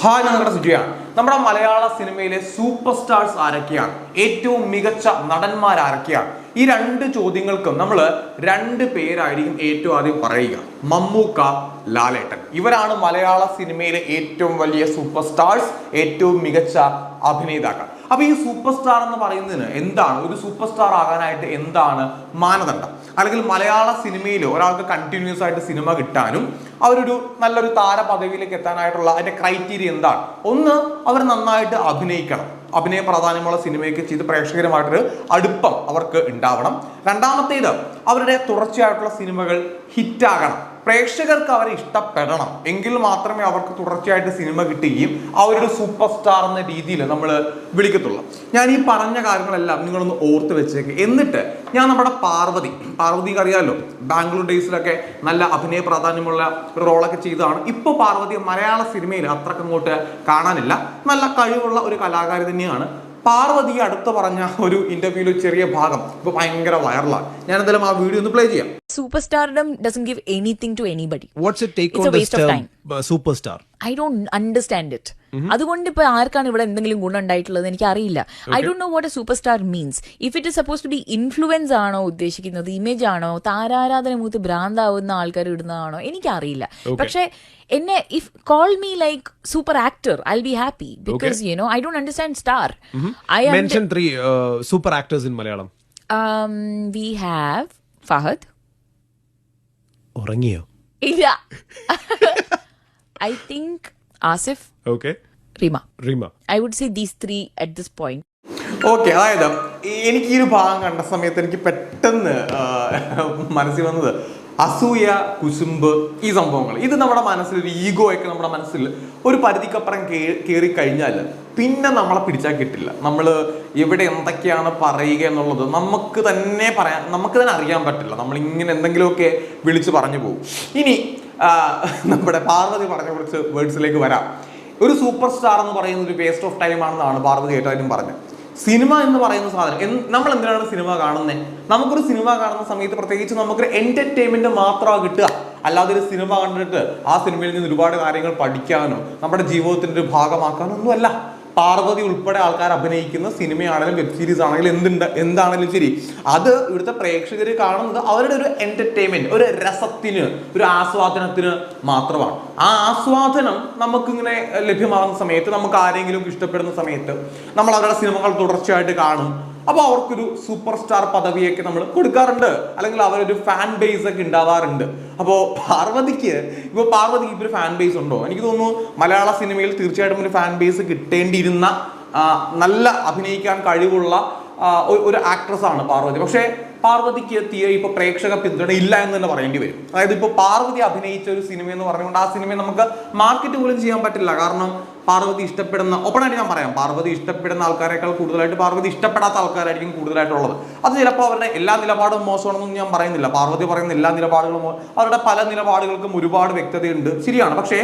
Hi നിങ്ങളുടെ സുജയാണ് നമ്മുടെ മലയാള സിനിമയിലെ സൂപ്പർ സ്റ്റാർസ് ആരൊക്കെയാണ്? ഏറ്റവും മികച്ച നടന്മാർ ആരൊക്കെയാണ്? ഈ രണ്ട് ചോദ്യങ്ങൾക്കും നമ്മൾ രണ്ട് പേരായിരിക്കും ഏറ്റവും ആദ്യം പറയുക. മമ്മൂക്ക ലാലേട്ടൻ. ഇവരാണ് മലയാള സിനിമയിലെ ഏറ്റവും വലിയ സൂപ്പർ സ്റ്റാർസ് ഏറ്റവും മികച്ച അഭിനേതാക്കൾ. അപ്പൊ ഈ സൂപ്പർ സ്റ്റാർ എന്ന് പറയുന്നതിന് എന്താണ്? ഒരു സൂപ്പർ സ്റ്റാർ ആകാനായിട്ട് എന്താണ് മാനദണ്ഡം? അല്ലെങ്കിൽ മലയാള സിനിമയിൽ ഒരാൾക്ക് കണ്ടിന്യൂസ് ആയിട്ട് സിനിമ കിട്ടാനും അവരൊരു നല്ലൊരു താര പദവിയിലേക്ക് എത്താനായിട്ടുള്ള അതിന്റെ ക്രൈറ്റീരിയ എന്താണ്? ഒന്ന് അവർ നന്നായിട്ട് അഭിനയിക്കണം. അഭിനയ പ്രാധാന്യമുള്ള സിനിമയൊക്കെ ചെയ്ത് പ്രേക്ഷകരുമായിട്ടൊരു അടുപ്പം അവർക്ക് ഉണ്ടാവണം. രണ്ടാമത്തേത് അവരുടെ തുടർച്ചയായിട്ടുള്ള സിനിമകൾ ഹിറ്റാകണം പ്രേക്ഷകർക്ക് അവരെ ഇഷ്ടപ്പെടണം. എങ്കിൽ മാത്രമേ അവർക്ക് തുടർച്ചയായിട്ട് സിനിമ കിട്ടുകയും അവരൊരു സൂപ്പർ സ്റ്റാർ എന്ന രീതിയിൽ നമ്മൾ വിളിക്കത്തുള്ളൂ. ഞാൻ ഈ പറഞ്ഞ കാര്യങ്ങളെല്ലാം നിങ്ങളൊന്ന് ഓർത്ത് വെച്ചേക്ക്. എന്നിട്ട് ഞാൻ നമ്മുടെ പാർവതി. പാർവതിക്ക് അറിയാമല്ലോ ബാംഗ്ലൂർ ഡേയ്സിലൊക്കെ നല്ല അഭിനയ പ്രാധാന്യമുള്ള റോളൊക്കെ ചെയ്തതാണ്. ഇപ്പോൾ പാർവതി മലയാള സിനിമയിൽ അത്രക്കങ്ങോട്ട് കാണാനില്ല. നല്ല കഴിവുള്ള ഒരു കലാകാരി തന്നെയാണ് പാർവതി അടുത്ത് പറഞ്ഞ ഒരു ഇന്റർവ്യൂവിൽ ചെറിയ ഭാഗം ഇപ്പൊ ഭയങ്കര വൈറലാണ് ഞാൻ എന്തായാലും ആ വീഡിയോ ഒന്ന് പ്ലേ ചെയ്യാം superstardom doesn't give anything to anybody. What's your take It's on a this waste of term, time. uh, superstar? I don't understand it അതുകൊണ്ട് ഇപ്പൊ ആർക്കാണ് ഇവിടെ എന്തെങ്കിലും ഗുണം ഉണ്ടായിട്ടുള്ളത് എനിക്ക് അറിയില്ല I don't know what a super star means if it is suppose to be influence ആണോ ഉദ്ദേശിക്കുന്നത് ഇമേജ് ആണോ താരാരാധന മൂത്ത് ഭ്രാന്താവുന്ന ആൾക്കാർ ഇടുന്നതാണോ എനിക്കറിയില്ല. പക്ഷെ എന്നെ if call me like super actor I be happy because you know I don't understand star I mention three സൂപ്പർ super actors in Malayalam. We have Fahadh ഉറങ്ങിയോ? ഇല്ല. I think Asif okay Rima. Rima. I would say these three at this point okay അതായത് എനിക്ക് ഈ ഒരു ഭാഗം കണ്ട സമയത്ത് എനിക്ക് പെട്ടെന്ന് മനസ്സിൽ വന്നത് അസൂയ കുശുമ്പ് ഈ സംഭവങ്ങൾ. ഇത് നമ്മുടെ മനസ്സിൽ ഒരു ഈഗോ ഒക്കെ നമ്മുടെ മനസ്സിൽ ഒരു പരിധിക്കപ്പുറം കയറി കഴിഞ്ഞാൽ പിന്നെ നമ്മളെ പിടിച്ചാൽ കിട്ടില്ല. നമ്മൾ എവിടെ എന്തൊക്കെയാണ് പറയുക എന്നുള്ളത് നമുക്ക് തന്നെ പറയാൻ നമുക്ക് തന്നെ അറിയാൻ പറ്റില്ല. നമ്മൾ ഇങ്ങനെ എന്തെങ്കിലുമൊക്കെ വിളിച്ച് പറഞ്ഞു പോകും. ഇനി നമ്മുടെ പാർവതി പറഞ്ഞ കുറച്ച് വേർഡ്സിലേക്ക് വരാം. ഒരു സൂപ്പർ സ്റ്റാർ എന്ന് പറയുന്ന ഒരു വേസ്റ്റ് ഓഫ് ടൈം ആണെന്നാണ് പാർവതി ഏറ്റവും പറഞ്ഞത്. സിനിമ എന്ന് പറയുന്ന സാധനം നമ്മൾ എന്തിനാണ് സിനിമ കാണുന്നത് നമുക്കൊരു സിനിമ കാണുന്ന സമയത്ത് പ്രത്യേകിച്ച് നമുക്കൊരു എന്റർടൈൻമെന്റ് മാത്രമാണ് കിട്ടുക. അല്ലാതെ ഒരു സിനിമ കണ്ടിട്ട് ആ സിനിമയിൽ നിന്ന് ഒരുപാട് കാര്യങ്ങൾ പഠിക്കാനോ നമ്മുടെ ജീവിതത്തിന്റെ ഒരു ഭാഗമാക്കാനോ ഒന്നുമല്ല. പാർവതി ഉൾപ്പെടെ ആൾക്കാർ അഭിനയിക്കുന്ന സിനിമയാണെങ്കിലും വെബ് സീരീസ് ആണെങ്കിലും എന്തുണ്ട് എന്താണെങ്കിലും ശരി അത് ഇവിടുത്തെ പ്രേക്ഷകർ കാണുന്നത് അവരുടെ ഒരു എന്റർടൈൻമെന്റ് ഒരു രസത്തിന് ഒരു ആസ്വാദനത്തിന് മാത്രമാണ്. ആ ആസ്വാദനം നമുക്കിങ്ങനെ ലഭ്യമാകുന്ന സമയത്ത് നമുക്ക് ആരെങ്കിലും ഇഷ്ടപ്പെടുന്ന സമയത്ത് നമ്മൾ അവരുടെ സിനിമകൾ തുടർച്ചയായിട്ട് കാണും. അപ്പോൾ അവർക്കൊരു സൂപ്പർ സ്റ്റാർ പദവിയൊക്കെ നമ്മൾ കൊടുക്കാറുണ്ട്. അല്ലെങ്കിൽ അവരൊരു ഫാൻ ബേസ് ഒക്കെ ഉണ്ടാവാറുണ്ട് അപ്പോൾ പാർവതിക്ക് ഇപ്പോൾ പാർവതിക്ക് ഇപ്പോൾ ഒരു ഫാൻ ബേസ് ഉണ്ടോ? എനിക്ക് തോന്നുന്നു മലയാള സിനിമയിൽ തീർച്ചയായിട്ടും ഒരു ഫാൻ ബേസ് കിട്ടേണ്ടിയിരുന്ന നല്ല അഭിനയിക്കാൻ കഴിവുള്ള ഒരു- ആക്ട്രസ് ആണ് പാർവതി. പക്ഷേ പാർവതിക്ക് എത്തിയ ഇപ്പൊ പ്രേക്ഷക പിന്തുണ ഇല്ല എന്ന് തന്നെ പറയേണ്ടി വരും. അതായത് ഇപ്പൊ പാർവതി അഭിനയിച്ച ഒരു സിനിമ എന്ന് പറഞ്ഞുകൊണ്ട് ആ സിനിമയെ നമുക്ക് മാർക്കറ്റ് പോലും ചെയ്യാൻ പറ്റില്ല. കാരണം പാർവതി ഇഷ്ടപ്പെടുന്ന ഓപ്പണായിട്ട് ഞാൻ പറയാം പാർവതി ഇഷ്ടപ്പെടുന്ന ആൾക്കാരെക്കാൾ കൂടുതലായിട്ട് പാർവതി ഇഷ്ടപ്പെടാത്ത ആൾക്കാരായിരിക്കും കൂടുതലായിട്ടുള്ളത്. അത് ചിലപ്പോൾ അവരുടെ എല്ലാ നിലപാടും മോശമാണെന്നൊന്നും ഞാൻ പറയുന്നില്ല. പാർവതി പറയുന്ന എല്ലാ നിലപാടുകളും അവരുടെ പല നിലപാടുകൾക്കും ഒരുപാട് വ്യക്തതയുണ്ട്. ശരിയാണ്. പക്ഷേ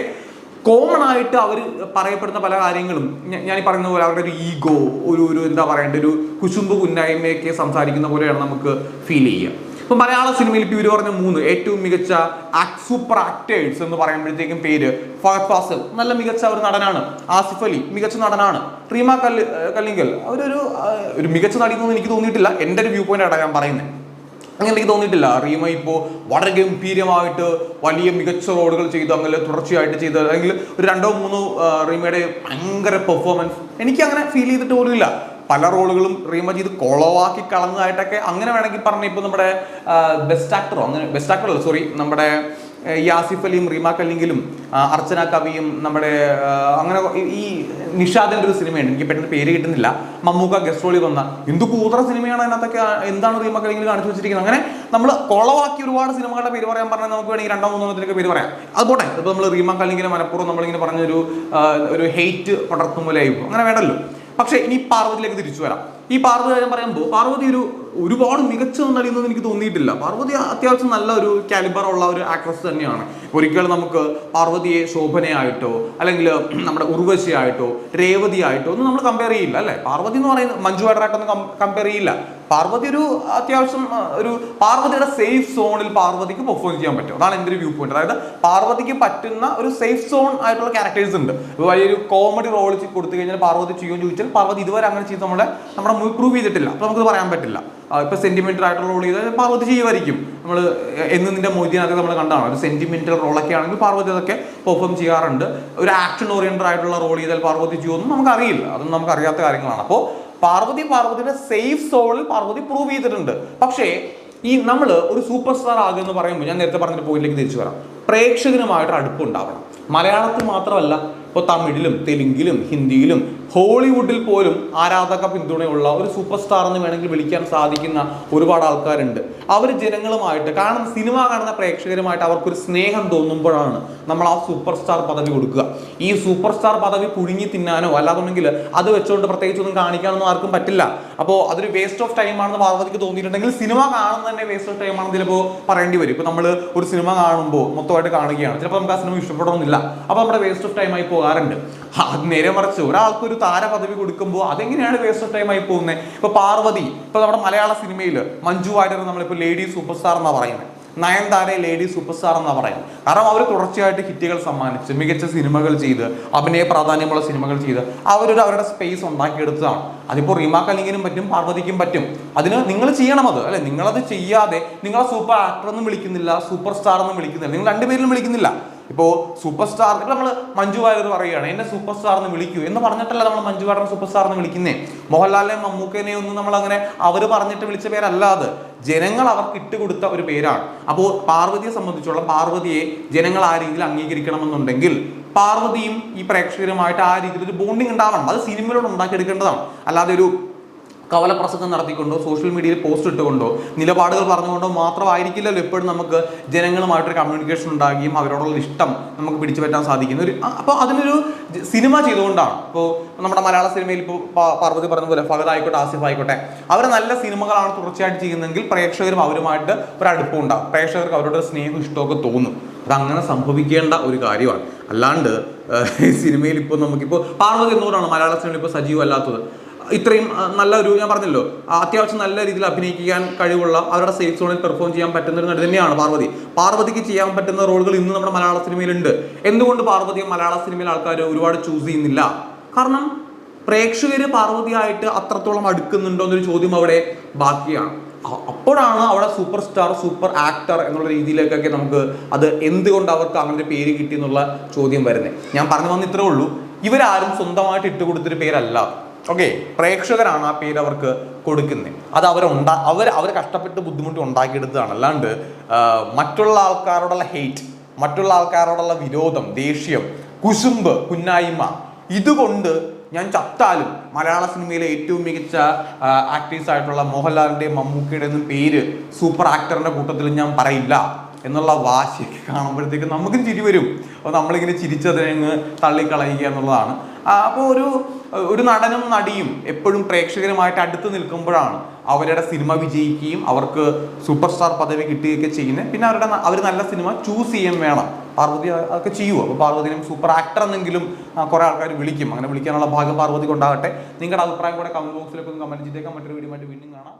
കോമൺ ആയിട്ട് അവർ പറയപ്പെടുന്ന പല കാര്യങ്ങളും ഞാൻ ഈ പറയുന്ന പോലെ അവരുടെ ഒരു ഈഗോ ഒരു ഒരു എന്താ പറയേണ്ട ഒരു കുശുമ്പ് കുന്നായ്മയൊക്കെ സംസാരിക്കുന്ന പോലെയാണ് നമുക്ക് ഫീൽ ചെയ്യുക. ഇപ്പൊ മലയാള സിനിമയിൽ ഇപ്പൊ ഇവർ പറഞ്ഞ മൂന്ന് ഏറ്റവും മികച്ച സൂപ്പർ ആക്ടേഴ്സ് എന്ന് പറയുമ്പോഴത്തേക്കും പേര് ഫഹദ് ഫാസിൽ. നല്ല മികച്ച ഒരു നടനാണ്. ആസിഫ് അലി മികച്ച നടനാണ്. റീമ കല്ല് കല്ലിങ്കൽ. അവരൊരു ഒരു മികച്ച നടി എന്നൊന്നും എനിക്ക് തോന്നിയിട്ടില്ല. എന്റെ ഒരു വ്യൂ പോയിന്റ് ആണ് ഞാൻ പറയുന്നത്. അങ്ങനെ എനിക്ക് തോന്നിയിട്ടില്ല. റീമ ഇപ്പോൾ വളരെ ഗംഭീരമായിട്ട് വലിയ മികച്ച റോളുകൾ ചെയ്തു. അങ്ങനെ തുടർച്ചയായിട്ട് ചെയ്ത്. അല്ലെങ്കിൽ ഒരു രണ്ടോ മൂന്നോ റീമയുടെ ഭയങ്കര പെർഫോമൻസ് എനിക്ക് അങ്ങനെ ഫീൽ ചെയ്തിട്ട് പോലുമില്ല പല റോളുകളും റീമ ചെയ്ത് കൊളവാക്കി കളഞ്ഞതായിട്ടൊക്കെ അങ്ങനെ വേണമെങ്കിൽ പറഞ്ഞ ഇപ്പോൾ നമ്മുടെ ബെസ്റ്റ് ആക്ടറോ അങ്ങനെ ബെസ്റ്റ് ആക്ടർ അല്ല സോറി നമ്മുടെ യാസിഫ് അലിയും റീമ കല്ലിങ്കിലും അർച്ചന കവിയും നമ്മുടെ അങ്ങനെ ഈ- നിഷാദിന്റെ ഒരു സിനിമയുണ്ട്. എനിക്ക് പെട്ടെന്ന് പേര് കിട്ടുന്നില്ല. മമ്മൂക്ക ഗസ്റ്റ് റോളിൽ വന്ന എന്ത് കൂതറ സിനിമയാണ് അതിനകത്തൊക്കെ എന്താണ് റീമ കല്ലിങ്കിൽ കാണിച്ചു വെച്ചിരിക്കുന്നത്? അങ്ങനെ നമ്മൾ കൊളവാക്കി ഒരുപാട് സിനിമകളുടെ പേര് പറയാൻ പറഞ്ഞാൽ നമുക്ക് വേണമെങ്കിൽ രണ്ടോ മൂന്നോ എണ്ണത്തിനൊക്കെ പേര് പറയാം. അത് പോട്ടെ ഇപ്പോൾ നമ്മൾ റീമ കല്ലിങ്ങിനെ മനഃപൂർവം നമ്മളിങ്ങനെ പറഞ്ഞൊരു ഒരു ഹെയ്റ്റ് പടർത്തുമ്പോലായിരിക്കും അങ്ങനെ വേണ്ടല്ലോ. പക്ഷേ ഇനി പാർവതിയിലേക്ക് തിരിച്ചു വരാം. ഈ പാർവതി കാര്യം പറയുമ്പോൾ പാർവതി ഒരു ഒരുപാട് മികച്ച നടിയെന്നൊന്നും എനിക്ക് തോന്നിയിട്ടില്ല. പാർവതി അത്യാവശ്യം നല്ല ഒരു കാലിബർ ഉള്ള ഒരു ആക്ട്രസ് തന്നെയാണ്. ഒരിക്കലും നമുക്ക് പാർവതിയെ ശോഭനയായിട്ടോ അല്ലെങ്കിൽ നമ്മുടെ ഉർവശിയായിട്ടോ രേവതി ആയിട്ടോ ഒന്നും നമ്മൾ കമ്പയർ ചെയ്യില്ല അല്ലേ? പാർവതി എന്ന് പറയുന്നത് മഞ്ജു വാര്യറായിട്ടൊന്നും കമ്പയർ ചെയ്യില്ല. പാർവതി ഒരു അത്യാവശ്യം ഒരു പാർവതിയുടെ സേഫ് സോണിൽ പാർവതിക്ക് പെർഫോം ചെയ്യാൻ പറ്റും. അതാണ് എന്റെ ഒരു വ്യൂ പോയിന്റ് അതായത് പാർവതിക്ക് പറ്റുന്ന ഒരു സേഫ് സോൺ ആയിട്ടുള്ള ക്യാരക്ടേഴ്സ് ഉണ്ട്. വലിയൊരു കോമഡി റോൾ കൊടുത്തു കഴിഞ്ഞാൽ പാർവതി ചെയ്യുമെന്ന് ചോദിച്ചാൽ പാർവതി ഇതുവരെ അങ്ങനെ ചെയ്ത് നമ്മളെ നമ്മുടെ പ്രൂവ് ചെയ്തിട്ടില്ല. അപ്പോൾ നമുക്ക് പറയാൻ പറ്റില്ല. ഇപ്പൊ സെന്റിമെന്റൽ ആയിട്ടുള്ള റോൾ ചെയ്ത് പാർവതി ചെയ്യുമായിരിക്കും. നമ്മൾ എന്ന് നിന്റെ മൊയ്തീനൊക്കെ നമ്മൾ കണ്ടാണ്. ഒരു സെന്റിമെന്റൽ റോളൊക്കെ ആണെങ്കിൽ പാർവതി അതൊക്കെ പെർഫോം ചെയ്യാറുണ്ട്. ഒരു ആക്ഷൻ ഓറിയന്റഡ് ആയിട്ടുള്ള റോൾ ചെയ്താൽ പാർവതി ചെയ്യുമെന്നും നമുക്ക് അറിയില്ല അതൊന്നും നമുക്ക് അറിയാത്ത കാര്യങ്ങളാണ്. അപ്പോൾ പാർവതി പാർവതിയുടെ സേഫ് സോളിൽ പാർവതി പ്രൂവ് ചെയ്തിട്ടുണ്ട്. പക്ഷേ ഈ നമ്മൾ ഒരു സൂപ്പർ സ്റ്റാർ ആകുക എന്ന് പറയുമ്പോൾ ഞാൻ നേരത്തെ പറഞ്ഞ പോയിന്റിലേക്ക് തിരിച്ചു വരാം. പ്രേക്ഷകനുമായിട്ട് അടുപ്പുണ്ടാവണം മലയാളത്തിൽ മാത്രമല്ല ഇപ്പോൾ തമിഴിലും തെലുങ്കിലും ഹിന്ദിയിലും ഹോളിവുഡിൽ പോലും ആരാധക പിന്തുണയുള്ള ഒരു സൂപ്പർ സ്റ്റാർ എന്ന് വേണമെങ്കിൽ വിളിക്കാൻ സാധിക്കുന്ന ഒരുപാട് ആൾക്കാരുണ്ട്. അവർ ജനങ്ങളുമായിട്ട് കാരണം സിനിമ കാണുന്ന പ്രേക്ഷകരുമായിട്ട് അവർക്കൊരു സ്നേഹം തോന്നുമ്പോഴാണ് നമ്മൾ ആ സൂപ്പർ സ്റ്റാർ പദവി കൊടുക്കുക. ഈ സൂപ്പർ സ്റ്റാർ പദവി പുഴുങ്ങി തിന്നാനോ അല്ലാതുണ്ടെങ്കിൽ അത് വെച്ചുകൊണ്ട് പ്രത്യേകിച്ച് ഒന്നും കാണിക്കാനൊന്നും ആർക്കും പറ്റില്ല. അപ്പോൾ അതൊരു വേസ്റ്റ് ഓഫ് ടൈം ആണെന്ന് പാർവതിക്ക് തോന്നിയിട്ടുണ്ടെങ്കിൽ സിനിമ കാണുന്നത് തന്നെ വേസ്റ്റ് ഓഫ് ടൈം ആണെന്ന് ചിലപ്പോൾ പറയേണ്ടി വരും. ഇപ്പോൾ നമ്മൾ ഒരു സിനിമ കാണുമ്പോൾ മൊത്തമായിട്ട് കാണുകയാണ്. ചിലപ്പോൾ നമുക്ക് ആ സിനിമ ഇഷ്ടപ്പെടണമെന്നില്ല. അപ്പോൾ നമ്മുടെ വേസ്റ്റ് ഓഫ് ടൈം ആയി പോകാറുണ്ട്. അത് നേരെ മറിച്ച് ഒരാൾക്ക് ഒരു താര പദവി കൊടുക്കുമ്പോൾ അതെങ്ങനെയാണ് വേസ്റ്റ് ഓഫ് ടൈം ആയി പോകുന്നത് ഇപ്പൊ പാർവതി ഇപ്പൊ നമ്മുടെ മലയാള സിനിമയിൽ മഞ്ജു വാര്യർ നമ്മളിപ്പോൾ ലേഡി സൂപ്പർ സ്റ്റാർ എന്നാ പറയുന്നത് നയൻതാരയെ ലേഡി സൂപ്പർ സ്റ്റാർ എന്നാ പറയുന്നത് കാരണം അവർ തുടർച്ചയായിട്ട് ഹിറ്റുകൾ സമ്മാനിച്ച് മികച്ച സിനിമകൾ ചെയ്ത് അഭിനയ പ്രാധാന്യമുള്ള സിനിമകൾ ചെയ്ത് അവരൊരു അവരുടെ സ്പേസ് ഉണ്ടാക്കിയെടുത്തതാണ്. അതിപ്പോൾ റീമാ കലിങ്ങിനും പറ്റും പാർവതിക്കും പറ്റും. അതിന് നിങ്ങൾ ചെയ്യണം അത് അല്ലെ? നിങ്ങളത് ചെയ്യാതെ നിങ്ങളെ സൂപ്പർ ആക്ടർ എന്നും വിളിക്കുന്നില്ല സൂപ്പർ സ്റ്റാർ എന്നും വിളിക്കുന്നില്ല. നിങ്ങൾ രണ്ടുപേരിലും വിളിക്കുന്നില്ല. ഇപ്പോ സൂപ്പർ സ്റ്റാർ ഇപ്പം നമ്മൾ മഞ്ജു വാര്യർ പറയുകയാണ് എന്നെ സൂപ്പർ സ്റ്റാർ എന്ന് വിളിക്കൂ. എന്ന് പറഞ്ഞിട്ടല്ല നമ്മൾ മഞ്ജു വാര്യർ സൂപ്പർ സ്റ്റാർ എന്ന് വിളിക്കുന്നേ. മോഹൻലാലിനെയും മമ്മൂക്കനെ ഒന്നും നമ്മൾ അങ്ങനെ അവർ പറഞ്ഞിട്ട് വിളിച്ച പേരല്ലാതെ ജനങ്ങൾ അവർക്ക് ഇട്ടുകൊടുത്ത ഒരു പേരാണ്. അപ്പോൾ പാർവതിയെ സംബന്ധിച്ചുള്ള പാർവതിയെ ജനങ്ങൾ ആ രീതിയിൽ അംഗീകരിക്കണമെന്നുണ്ടെങ്കിൽ പാർവതിയും ഈ പ്രേക്ഷകരുമായിട്ട് ആ രീതിയിൽ ഒരു ബോണ്ടിങ് ഉണ്ടാവണം. അത് സിനിമയിലൂടെ ഉണ്ടാക്കിയെടുക്കേണ്ടതാണ്. അല്ലാതെ ഒരു കവലപ്രസംഗം നടത്തിക്കൊണ്ടോ സോഷ്യൽ മീഡിയയിൽ പോസ്റ്റ് ഇട്ടുകൊണ്ടോ നിലപാടുകൾ പറഞ്ഞുകൊണ്ടോ മാത്രമായിരിക്കില്ലല്ലോ എപ്പോഴും നമുക്ക് ജനങ്ങളുമായിട്ടൊരു കമ്മ്യൂണിക്കേഷൻ ഉണ്ടാകുകയും അവരോടുള്ള ഇഷ്ടം നമുക്ക് പിടിച്ചു പറ്റാൻ സാധിക്കുന്ന. ഒരു അപ്പോൾ അതിനൊരു സിനിമ ചെയ്തുകൊണ്ടാണ്. ഇപ്പോൾ നമ്മുടെ മലയാള സിനിമയിൽ ഇപ്പോൾ പാർവതി പറഞ്ഞ പോലെ ഫഹദ് ആയിക്കോട്ടെ ആസിഫ് ആയിക്കോട്ടെ അവർ നല്ല സിനിമകളാണ് തുടർച്ചയായിട്ട് ചെയ്യുന്നതെങ്കിൽ പ്രേക്ഷകരും അവരുമായിട്ട് ഒരു അടുപ്പം ഉണ്ടാകും. പ്രേക്ഷകർക്ക് അവരുടെ സ്നേഹം ഇഷ്ടമൊക്കെ തോന്നും. അത് അങ്ങനെ സംഭവിക്കേണ്ട ഒരു കാര്യമാണ്. അല്ലാണ്ട് സിനിമയിൽ ഇപ്പോൾ നമുക്കിപ്പോൾ പാർവതി എന്തുകൊണ്ടാണ് മലയാള സിനിമയിൽ ഇപ്പോൾ സജീവമല്ലാത്തത്. ഇത്രയും നല്ല ഒരു ഞാൻ പറഞ്ഞല്ലോ അത്യാവശ്യം നല്ല രീതിയിൽ അഭിനയിക്കാൻ കഴിവുള്ള അവരുടെ സേഫ് സോണിൽ പെർഫോം ചെയ്യാൻ പറ്റുന്ന ഒരു നടി തന്നെയാണ് പാർവതി. പാർവതിക്ക് ചെയ്യാൻ പറ്റുന്ന റോളുകൾ ഇന്ന് നമ്മുടെ മലയാള സിനിമയിലുണ്ട്. എന്തുകൊണ്ട് പാർവതിയെ മലയാള സിനിമയിൽ ആൾക്കാർ ഒരുപാട് ചൂസ് ചെയ്യുന്നില്ല? കാരണം പ്രേക്ഷകർ പാർവതിയായിട്ട് അത്രത്തോളം അടുക്കുന്നുണ്ടോ എന്നൊരു ചോദ്യം അവിടെ ബാക്കിയാണ്. അപ്പോഴാണ് അവിടെ സൂപ്പർ സ്റ്റാർ സൂപ്പർ ആക്ടർ എന്നുള്ള രീതിയിലേക്കൊക്കെ നമുക്ക് അത് എന്തുകൊണ്ട് അവർക്ക് അങ്ങനെ ഒരു പേര് കിട്ടി എന്നുള്ള ചോദ്യം വരുന്നത്. ഞാൻ പറഞ്ഞു വന്ന ഇത്രേ ഉള്ളൂ. ഇവരാരും സ്വന്തമായിട്ട് ഇട്ടുകൊടുത്തൊരു പേരല്ല. ഓക്കെ പ്രേക്ഷകരാണ് ആ പേര് അവർക്ക് കൊടുക്കുന്നത് അത് അവരുണ്ടാ അവർ അവർ കഷ്ടപ്പെട്ട് ബുദ്ധിമുട്ട് ഉണ്ടാക്കിയെടുത്തതാണ്. അല്ലാണ്ട് മറ്റുള്ള ആൾക്കാരോടുള്ള ഹെയ്റ്റ് മറ്റുള്ള ആൾക്കാരോടുള്ള വിരോധം ദേഷ്യം കുശുമ്പ് കുന്നായ്മ ഇതുകൊണ്ട് ഞാൻ ചത്താലും മലയാള സിനിമയിലെ ഏറ്റവും മികച്ച ആക്ടേഴ്സ് ആയിട്ടുള്ള മോഹൻലാലിന്റെയും മമ്മൂക്കയുടെ പേര് സൂപ്പർ ആക്ടറിന്റെ കൂട്ടത്തിൽ ഞാൻ പറയില്ല എന്നുള്ള വാശിയൊക്കെ കാണുമ്പോഴത്തേക്ക് നമുക്കും ചിരി വരും. അപ്പോൾ നമ്മളിങ്ങനെ ചിരിച്ചതിനെ തള്ളിക്കളയുക എന്നുള്ളതാണ്. അപ്പോൾ ഒരു ഒരു നടനും നടിയും എപ്പോഴും പ്രേക്ഷകരുമായിട്ട് അടുത്ത് നിൽക്കുമ്പോഴാണ് അവരുടെ സിനിമ വിജയിക്കുകയും അവർക്ക് സൂപ്പർ സ്റ്റാർ പദവി കിട്ടുകയൊക്കെ ചെയ്യുന്നത്. പിന്നെ അവരുടെ അവർ നല്ല സിനിമ ചൂസ് ചെയ്യാൻ വേണം. പാർവതി അതൊക്കെ ചെയ്യുമോ അപ്പോൾ പാർവതിനും സൂപ്പർ ആക്ടർ എന്നെങ്കിലും കുറേ ആൾക്കാർ വിളിക്കും. അങ്ങനെ വിളിക്കാനുള്ള ഭാഗം പാർവതിക്ക് ഉണ്ടാകട്ടെ. നിങ്ങളുടെ അഭിപ്രായം കൂടെ കമന്റ് ബോക്സിലൊക്കെ ഒന്ന് കമന്റ് ചെയ്തേക്കാൻ മറ്റൊരു വീഡിയോ ആയിട്ട് വീണ്ടും കാണാം.